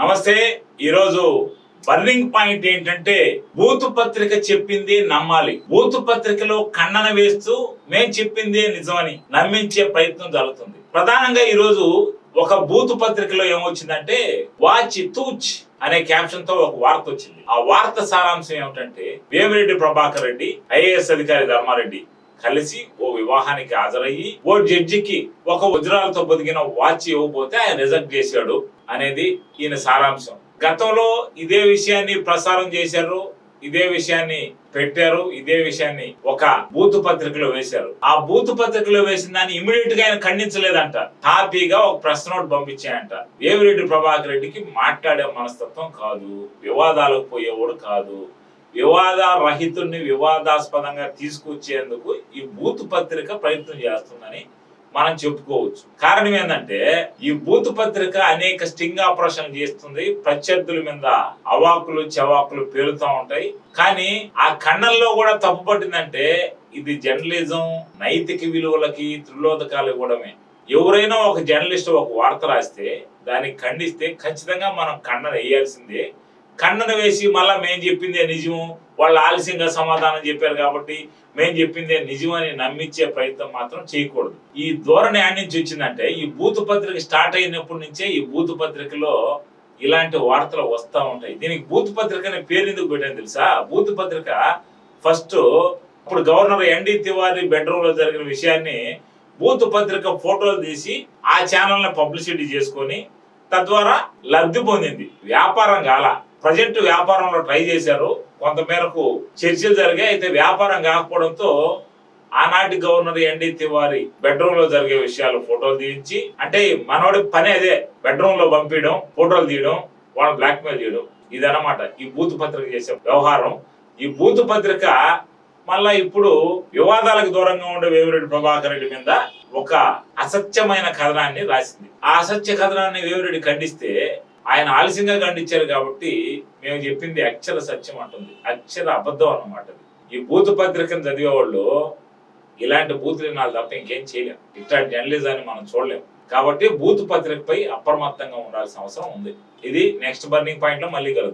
నమస్తే ఈరోజు burning point ఏంటంటే బూతు పత్రిక చెప్పింది నమ్మాలి. బూతు పత్రికలో ఖండన వేస్తూ మేం చెప్పిందే నిజమని నమ్మించే ప్రయత్నం జరుగుతుంది. ప్రధానంగా ఈరోజు ఒక బూతు పత్రికలో ఏమొచ్చిందంటే వాచ్ తూచ్ అనే క్యాప్షన్తో ఒక వార్త వచ్చింది. ఆ వార్త సారాంశం ఏమిటంటే వేమిరెడ్డి ప్రభాకర్ రెడ్డి ఐఏఎస్ అధికారి ధర్మారెడ్డి కలిసి ఓ వివాహానికి హాజరయ్యి ఓ జడ్జికి ఒక వజ్రాలతో బతికిన వాచ్ ఇవ్వబోతే ఆయన రిజెక్ట్ చేశాడు అనేది ఈయన సారాంశం. గతంలో ఇదే విషయాన్ని ప్రసారం చేశారు ఇదే విషయాన్ని పెట్టారు ఇదే విషయాన్ని ఒక బూతు పత్రికలో వేశారు. ఆ బూత్ పత్రికలో వేసిన దాన్ని ఇమీడియట్గా ఆయన ఖండించలేదంట. హ్యాపీగా ఒక ప్రెస్ నోట్ పంపించాయంట. వేమిరెడ్డి ప్రభాకర్ రెడ్డికి మాట్లాడే మనస్తత్వం కాదు వివాదాలకు పోయేవాడు కాదు వివాద రహితుడిని వివాదాస్పదంగా తీసుకొచ్చేందుకు ఈ బూత్ పత్రిక ప్రయత్నం చేస్తుందని మనం చెప్పుకోవచ్చు. కారణం ఏంటంటే ఈ బూత్ పత్రిక అనేక స్టింగ్ ఆపరేషన్ చేస్తుంది. ప్రత్యర్థుల మీద అవాకులు చవాకులు పేలుతూ ఉంటాయి. కానీ ఆ ఖండంలో కూడా తప్పు పట్టిందంటే ఇది జర్నలిజం నైతిక విలువలకి త్రిలోదకాలు ఇవ్వడమే. ఎవరైనా ఒక జర్నలిస్ట్ ఒక వార్త రాస్తే దాన్ని ఖండిస్తే ఖచ్చితంగా మనం ఖండన వేయాల్సిందే. ఖండన వేసి మళ్ళీ మేము చెప్పిందే నిజం వాళ్ళు ఆలస్యంగా సమాధానం చెప్పారు కాబట్టి మేము చెప్పిందే నిజం అని నమ్మించే ప్రయత్నం మాత్రం చేయకూడదు. ఈ ధోరణి ఆడి నుంచి వచ్చిందంటే ఈ బూత్ పత్రిక స్టార్ట్ అయినప్పటి నుంచే ఈ బూత్ పత్రికలో ఇలాంటి వార్తలు వస్తూ ఉంటాయి. దీనికి బూత్ పత్రిక అనే పేరు ఎందుకు పెట్టాను తెలుసా? బూత్ పత్రిక ఫస్ట్ ఇప్పుడు గవర్నర్ ఎన్డి తివారీ బెడ్రూమ్లో జరిగిన విషయాన్ని బూత్ పత్రిక ఫోటోలు తీసి ఆ ఛానల్ని పబ్లిసిటీ చేసుకొని తద్వారా లబ్ధి పొందింది. వ్యాపారం కాల ప్రజెంట్ వ్యాపారంలో ట్రై చేశారు. కొంతమేరకు చర్చలు జరిగాయి. అయితే వ్యాపారం కాకపోవడంతో ఆనాటి గవర్నర్ ఎన్డి తివారి బెడ్రూమ్లో జరిగే విషయాలు ఫోటోలు తీయించి అంటే మనోడి పని అదే బెడ్రూమ్లో పంపించడం ఫోటోలు తీయడం వాళ్ళని బ్లాక్ మెయిల్ చేయడం. ఇదన్నమాట ఈ బూత్ పత్రిక చేసే వ్యవహారం. ఈ బూత్ పత్రిక మళ్ళా ఇప్పుడు వివాదాలకు దూరంగా ఉండే వేమిరెడ్డి ప్రభాకర్ రెడ్డి మీద ఒక అసత్యమైన కథనాన్ని రాసింది. ఆ అసత్య కథనాన్ని వేమిరెడ్డి ఖండిస్తే ఆయన ఆలస్యంగా ఖండించారు కాబట్టి మేము చెప్పింది అక్షర సత్యం అంటుంది. అక్షర అబద్ధం అన్నమాట ఈ బూత్ పత్రికను చదివే వాళ్ళు ఇలాంటి బూత్ వినాలి తప్ప ఇంకేం చేయలేము ఇట్లాంటి జర్నలిజాన్ని మనం చూడలేం. కాబట్టి బూత్ పత్రికపై అప్రమత్తంగా ఉండాల్సిన అవసరం ఉంది. ఇది నెక్స్ట్ బర్నింగ్ పాయింట్లో మళ్ళీ కలుద్దాం.